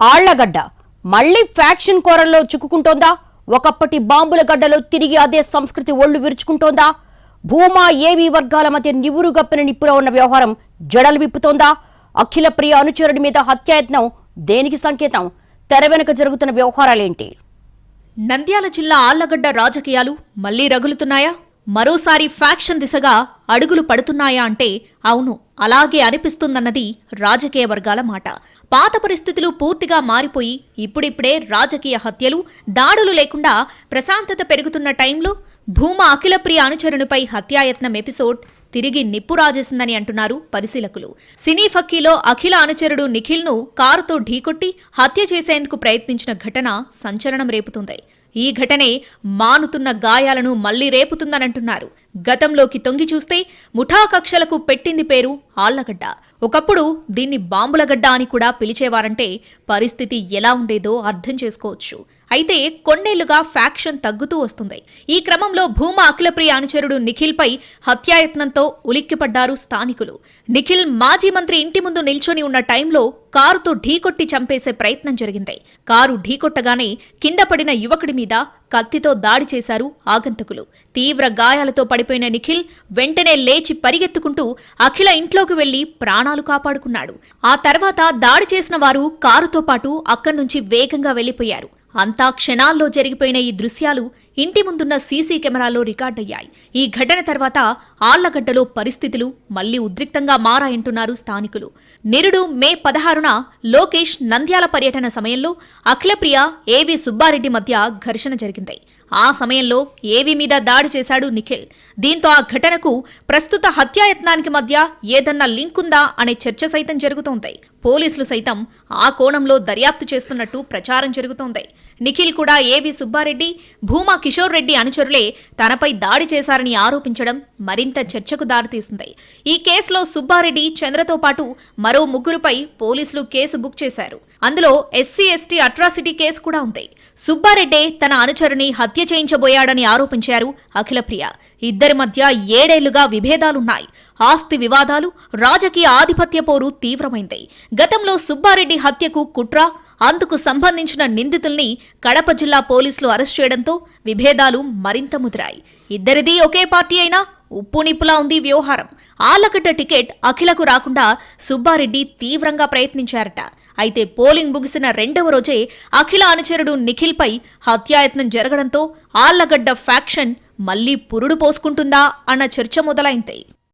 ఆళ్ళగడ్డ. మళ్ళీ ఫ్యాక్షన్ కోరల్లో చిక్కుకుంటోందా? ఒకప్పటి బాంబుల గడ్డలో తిరిగి అదే సంస్కృతి ఒళ్ళు విరుచుకుంటోందా? భూమా ఏవీ వర్గాల మధ్య నివురు గప్పిన నిప్పులో ఉన్న వ్యవహారం జడలు విప్పుతోందా? అఖిల ప్రియ అనుచరుడి మీద హత్యాయత్నం దేనికి సంకేతం? తెర వెనుక జరుగుతున్న వ్యవహారాలేంటి? నంద్యాల జిల్లా ఆళ్ళగడ్డ రాజకీయాలు మళ్ళీ రగులుతున్నాయా? మరోసారి ఫ్యాక్షన్ దిశగా అడుగులు పడుతున్నాయా అంటే అవును అలాగే అనిపిస్తుందన్నది రాజకీయ వర్గాల మాట. పాత పరిస్థితులు పూర్తిగా మారిపోయి ఇప్పుడిప్పుడే రాజకీయ హత్యలు దాడులు లేకుండా ప్రశాంతత పెరుగుతున్న టైంలో భూమా అఖిలప్రియ అనుచరునిపై హత్యాయత్నం ఎపిసోడ్ తిరిగి నిప్పు రాజేసిందని అంటున్నారు పరిశీలకులు. సినీ ఫక్కీలో అఖిల అనుచరుడు నిఖిల్ను కారుతో ఢీకొట్టి హత్య చేసేందుకు ప్రయత్నించిన ఘటన సంచలనం రేపుతుంది. ఈ ఘటనే మానుతున్న గాయాలను మళ్ళీ రేపుతుందనంటున్నారు. గతంలోకి తొంగి చూస్తే ముఠా కక్షలకు పెట్టింది పేరు ఆళ్ళగడ్డ. ఒకప్పుడు దీన్ని బాంబులగడ్డ అని కూడా పిలిచేవారంటే పరిస్థితి ఎలా ఉండేదో అర్థం చేసుకోవచ్చు. అయితే కొన్నేళ్ళుగా ఫ్యాక్షన్ తగ్గుతూ వస్తుంది. ఈ క్రమంలో భూమా అఖిలప్రియ అనుచరుడు నిఖిల్పై హత్యాయత్నంతో ఉలిక్కిపడ్డారు స్థానికులు. నిఖిల్ మాజీ మంత్రి ఇంటి ముందు నిల్చొని ఉన్న టైంలో కారుతో ఢీకొట్టి చంపేసే ప్రయత్నం జరిగింది. కారు ఢీకొట్టగానే కింద పడిన యువకుడి మీద కత్తితో దాడి చేశారు ఆగంతకులు. తీవ్ర గాయాలతో పడిపోయిన నిఖిల్ వెంటనే లేచి పరిగెత్తుకుంటూ అఖిల ఇంట్లోకి వెళ్ళి ప్రాణాలు కాపాడుకున్నాడు. ఆ తర్వాత దాడి చేసిన వారు కారుతో పాటు అక్కడి నుంచి వేగంగా వెళ్ళిపోయారు అంతా క్షణాల్లో జరిగిపోయిన ఈ దృశ్యాలు ఇంటి ముందున్న సీసీ కెమెరాలో రికార్డయ్యాయి. ఈ ఘటన తర్వాత ఆళ్ళగడ్డలో పరిస్థితులు మళ్ళీ ఉద్రిక్తంగా మారాయంటున్నారు స్థానికులు. నిరుడు మే పదహారున లోకేష్ నంద్యాల పర్యటన సమయంలో అఖిలప్రియ ఏవి సుబ్బారెడ్డి మధ్య ఘర్షణ జరిగింది. ఆ సమయంలో ఏవి మీద దాడి చేశాడు నిఖిల్. దీంతో ఆ ఘటనకు ప్రస్తుత హత్యాయత్నానికి మధ్య ఏదన్నా లింక్ ఉందా అనే చర్చ సైతం జరుగుతోంది. పోలీసులు సైతం ఆ కోణంలో దర్యాప్తు చేస్తున్నట్టు ప్రచారం జరుగుతోంది. నిఖిల్ కూడా ఏవి సుబ్బారెడ్డి భూమా కిషోర్ రెడ్డి అనుచరులే తనపై దాడి చేశారని ఆరోపించడం మరింత చర్చకు దారితీసింది. ఈ కేసులో సుబ్బారెడ్డి చంద్రతో పాటు మరో ముగ్గురుపై పోలీసులు కేసు బుక్ చేశారు. అందులో ఎస్సీ ఎస్టీ అట్రాసిటీ కేసు కూడా ఉంది. సుబ్బారెడ్డే తన అనుచరుని హత్య చేయించబోయాడని ఆరోపించారు అఖిలప్రియ. ఇద్దరి మధ్య ఏడేళ్ళుగా విభేదాలున్నాయి. ఆస్తి వివాదాలు రాజకీయ ఆధిపత్య పోరు తీవ్రమైంది. గతంలో సుబ్బారెడ్డి హత్యకు కుట్ర అందుకు సంబంధించిన నిందితుల్ని కడప జిల్లా పోలీసులు అరెస్ట్ చేయడంతో విభేదాలు మరింత ముదిరాయి. ఇద్దరిది ఒకే పార్టీ అయినా ఉప్పు నిప్పులా ఉంది వ్యవహారం. ఆలకట్ట టికెట్ అఖిలకు రాకుండా సుబ్బారెడ్డి తీవ్రంగా ప్రయత్నించారట. అయితే పోలింగ్ ముగిసిన రెండవ రోజే అఖిల అనుచరుడు నిఖిల్పై హత్యాయత్నం జరగడంతో ఆళ్ళగడ్డ ఫ్యాక్షన్ మళ్ళీ పురుడు పోసుకుంటుందా అన్న చర్చ మొదలైంది.